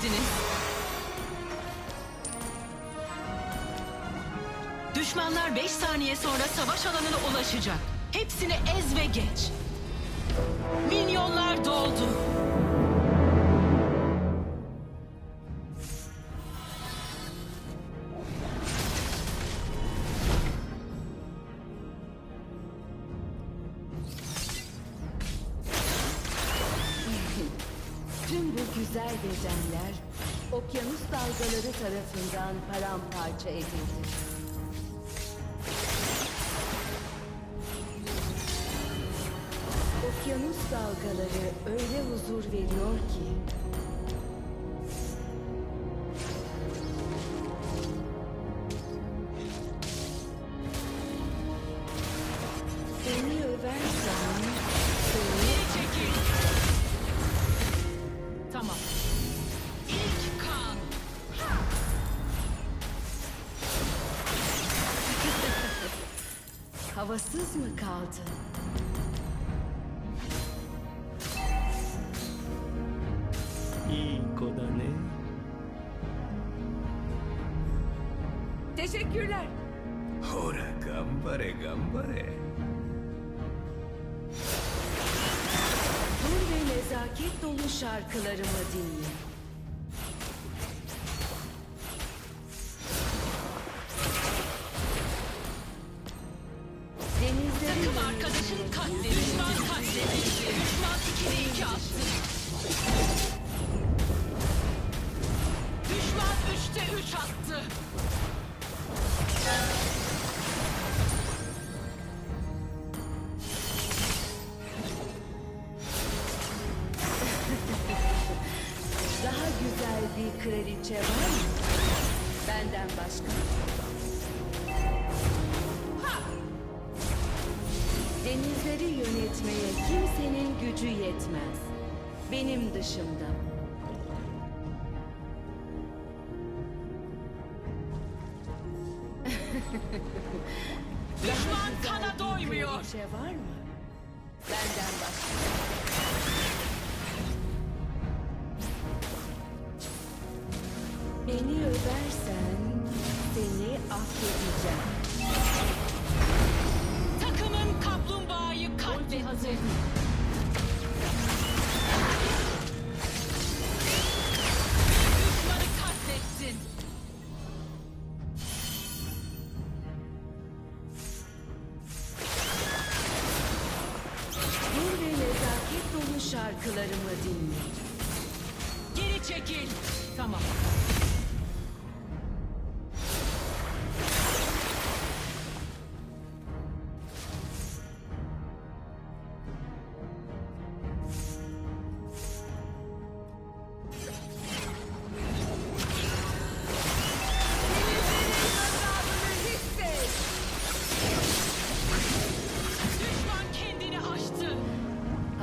katlediniz. Düşmanlar 5 saniye sonra savaş alanına ulaşacak. Hepsini ez ve geç. Minyonlar doldu. Tüm bu güzel bedenler okyanus dalgaları tarafından paramparça edildi. Okyanus dalgaları öyle huzur veriyor ki havasız mı kaldın? Teşekkürler. Ora, gambare, gambare. Dur ve nezaket dolu şarkılarımı dinle. Bir kraliçe var mı? Benden başka. Denizleri yönetmeye kimsenin gücü yetmez. Benim dışımda. Düşman kana doymuyor. Kraliçe var mı? Benden başka. Beni översen seni affedeceğim. Takımın kaplumbağayı katletti. Dolu şarkılarımı dinle. Geri çekil. Tamam.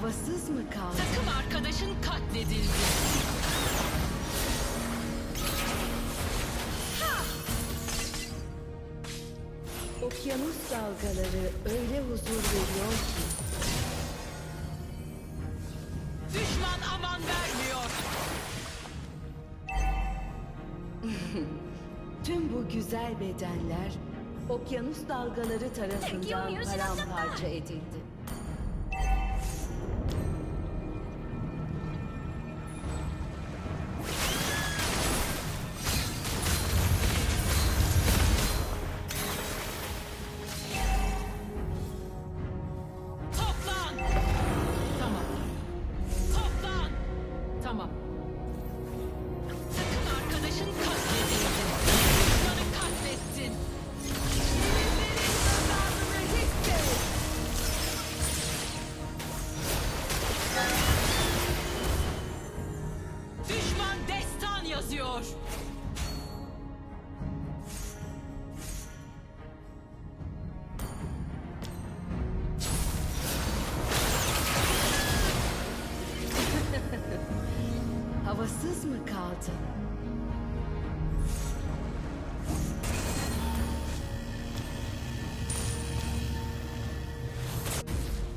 Havasız mı kaldın? Takım arkadaşın katledildi. Okyanus dalgaları öyle huzur veriyor ki Düşman aman vermiyor. tüm bu güzel bedenler okyanus dalgaları tarafından paramparça edildi.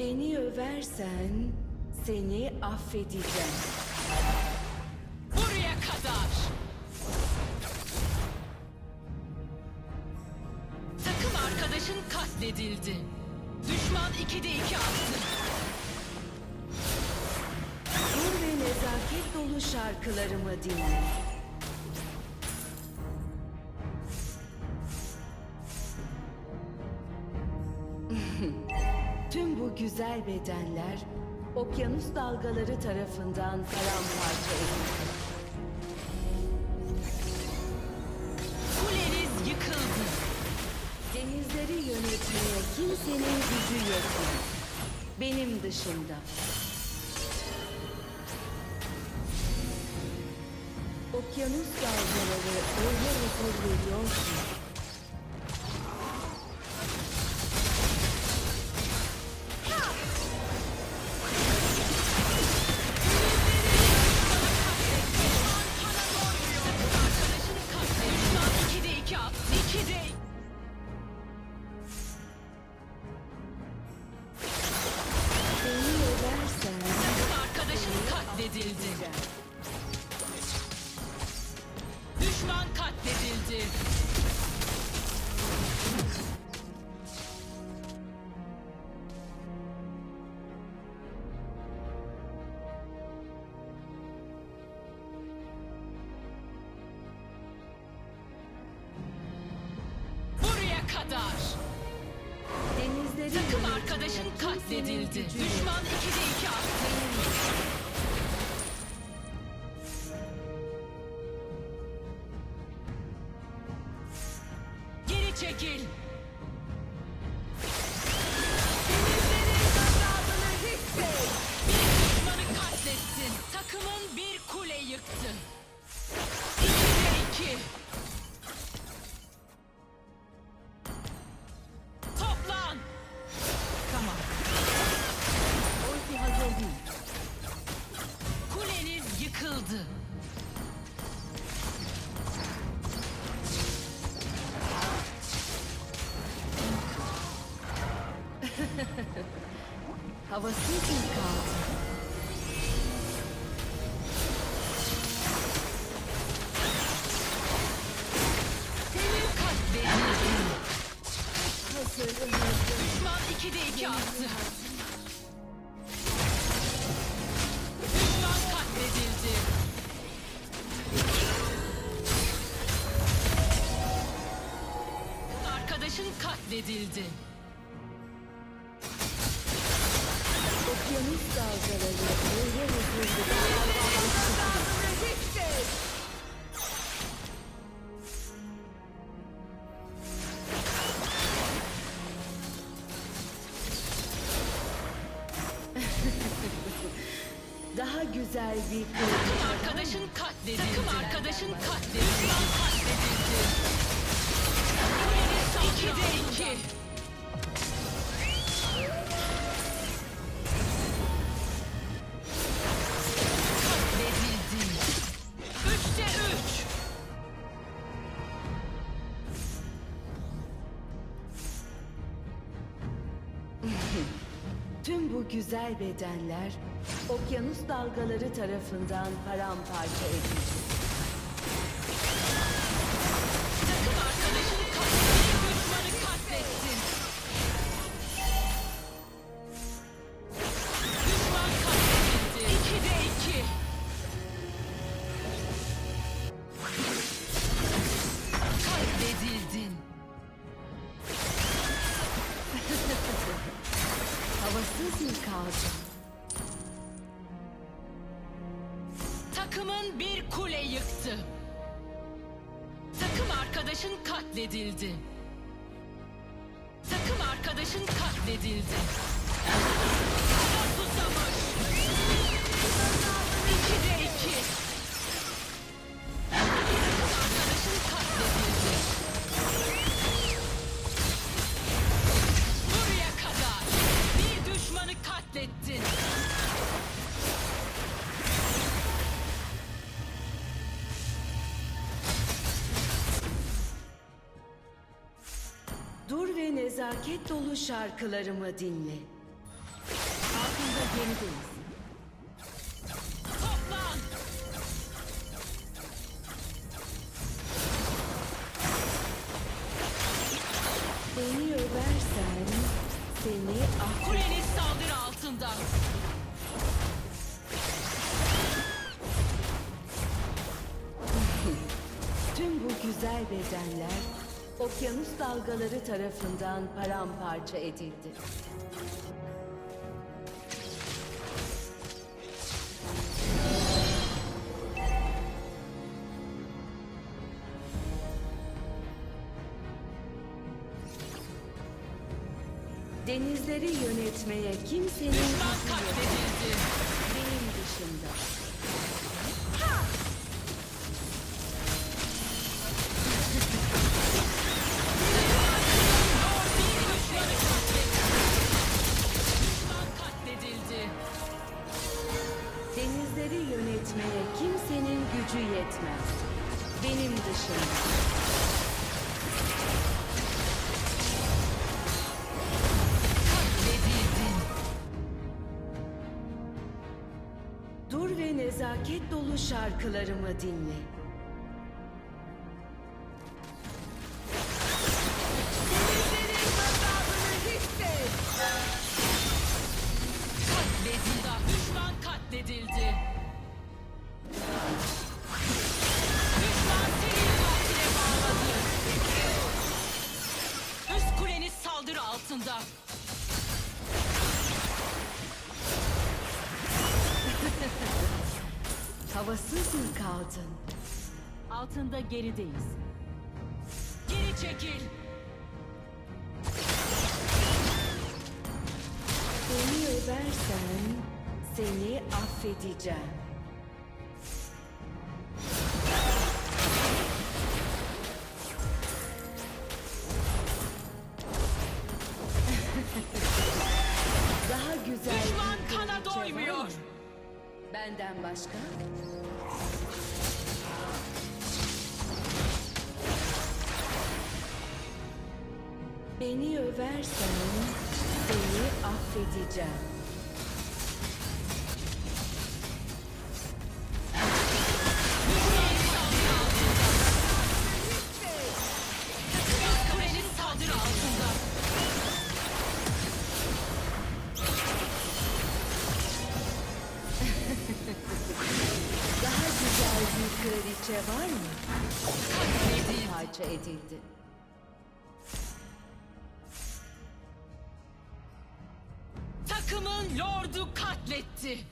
Beni översen seni affedeceğim. Buraya kadar. Takım arkadaşın katledildi. Düşman 2'de 2 attı. Dur ve nezaket dolu şarkılarımı dinle. Bu güzel bedenler okyanus dalgaları tarafından paramparça edildi. Kuleniz yıkıldı. Denizleri yönetmeye kimsenin gücü yetmez. Benim dışında. Okyanus dalgaları öyle huzur veriyor ki. Çekil. Bir düşmanı katlettin. Takımın bir kule yıktı. İkide iki. Toplan. Tamam. Ulti hazır değil. Kuleniz yıkıldı. Havasız mı kaldı? Senin katledildin. Hazır, hazır. Düşman 2'de 2 attı. Düşman katledildi. Arkadaşın katledildi. Daha güzel bir. Takım arkadaşın katledildi. Takım arkadaşın katledildi. Düşman katledildi. Kuleniz 2'de Tüm bu güzel bedenler okyanus dalgaları tarafından paramparça edilecek. Havasız mı kaldı? Takımın bir kule yıktı. Takım arkadaşın katledildi. Takım arkadaşın katledildi. Katlettin. Dur ve nezaket dolu şarkılarımı dinle. Gerideyiz. Toplan. Beni översen yolundan. Tüm bu güzel bedenler okyanus dalgaları tarafından paramparça edildi. Denizleri yönetmeye kimsenin Düşman katledildi. Ve nezaket dolu şarkılarımı dinle. Mı kaldın? Altında gerideyiz. Geri çekil. Beni översen seni affedeceğim. Daha güzel Düşman kana doymuyor. Benden başka? Beni översen seni affedeceğim. Katletti.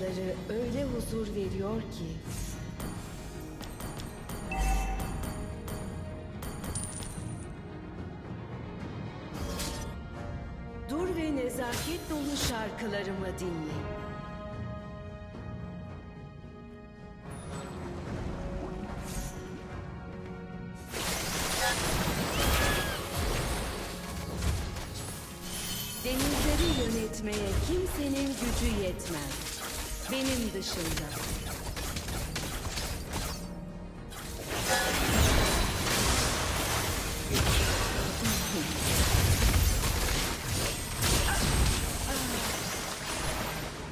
Dalgaları öyle huzur veriyor ki Dur ve nezaket dolu şarkılarımı dinle. Denizleri yönetmeye kimsenin gücü yetmez. Dışında.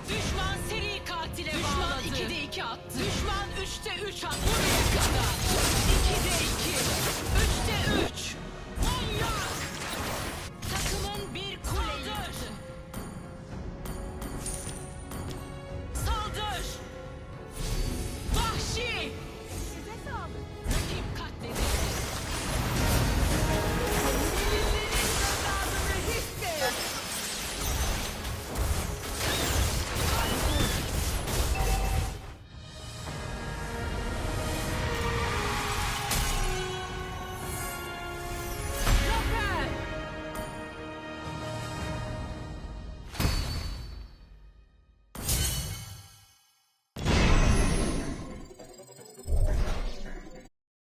Düşman seri katile bağladı. Düşman 2'de 2 attı. Düşman 3'te 3 attı.